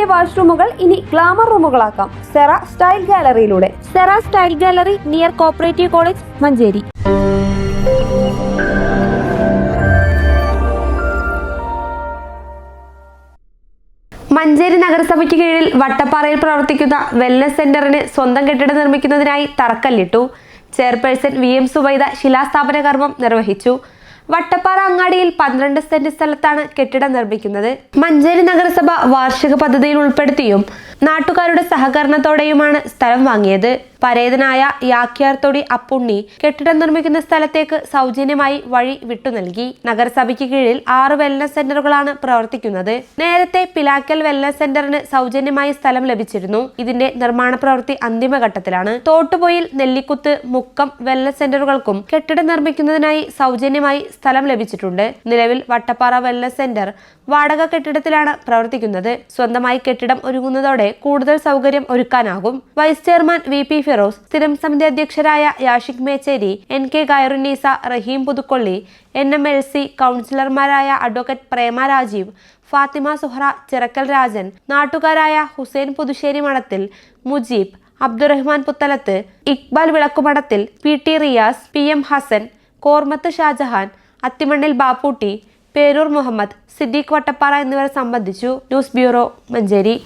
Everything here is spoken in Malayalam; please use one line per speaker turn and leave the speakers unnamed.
വീടിന്റെ വാഷ്റൂമുകൾ ഇനി ഗ്ലാമർ റൂമുകളാക്കാം. Cera style ഗാലറിയിലൂടെ. Cera style gallery near cooperative college Manjeri. Manjeri നഗരസഭയ്ക്ക് കീഴിൽ വട്ടപ്പാറയിൽ പ്രവർത്തിക്കുന്ന വെൽനസ് സെന്ററിന് സ്വന്തം കെട്ടിടം നിർമ്മിക്കുന്നതിനായി തറക്കല്ലിട്ടു. ചെയർപേഴ്സൺ വി എം സുബൈദ ശിലാസ്ഥാപന കർമ്മം നിർവഹിച്ചു. വട്ടപ്പാറ അങ്ങാടിയിൽ പന്ത്രണ്ട് സെന്റ് സ്ഥലത്താണ് കെട്ടിടം നിർമ്മിക്കുന്നത്. മഞ്ചേരി നഗരസഭ വാർഷിക പദ്ധതിയിൽ ഉൾപ്പെടുത്തിയും നാട്ടുകാരുടെ സഹകരണത്തോടെയുമാണ് സ്ഥലം വാങ്ങിയത്. പരേതനായ യാക്യാർതൊടി അപ്പുണ്ണി കെട്ടിടം നിർമ്മിക്കുന്ന സ്ഥലത്തേക്ക് സൗജന്യമായി വഴി വിട്ടു നൽകി. നഗരസഭയ്ക്ക് കീഴിൽ ആറ് വെൽനസ് സെന്ററുകളാണ് പ്രവർത്തിക്കുന്നത്. നേരത്തെ പിലാക്കൽ വെൽനസ് സെന്ററിന് സൗജന്യമായി സ്ഥലം ലഭിച്ചിരുന്നു. ഇതിന്റെ നിർമ്മാണ പ്രവൃത്തി അന്തിമഘട്ടത്തിലാണ്. തോട്ടുപോയിൽ നെല്ലിക്കുത്ത് മുക്കം വെൽനസ് സെന്ററുകൾക്കും കെട്ടിടം നിർമ്മിക്കുന്നതിനായി സൗജന്യമായി സ്ഥലം ലഭിച്ചിട്ടുണ്ട്. നിലവിൽ വട്ടപ്പാറ വെൽനസ് സെന്റർ വാടക കെട്ടിടത്തിലാണ് പ്രവർത്തിക്കുന്നത്. സ്വന്തമായി കെട്ടിടം ഒരുങ്ങുന്നതോടെ കൂടുതൽ സൗകര്യം ഒരുക്കാനാകും. Vice chairman V P Firoz. സ്ഥിരം സമിതി അധ്യക്ഷരായ Yashik Mecheri N K Gairunnisa Rahim Puthukkolli N M L C കൗൺസിലർമാരായ അഡ്വക്കേറ്റ് പ്രേമ രാജീവ് ഫാത്തിമ സുഹറ ചിറക്കൽ രാജൻ നാട്ടുകാരായ Hussain Puthussery Madathil Mujeeb Abdurahman Puthalath Iqbal Vilakkumadathil P T Riyas P M Hasan Kormath Shajahan Athimannil Bapputty Peroor Muhammed Siddique Vattappara എന്നിവർ സംബന്ധിച്ചു. News bureau Manjeri.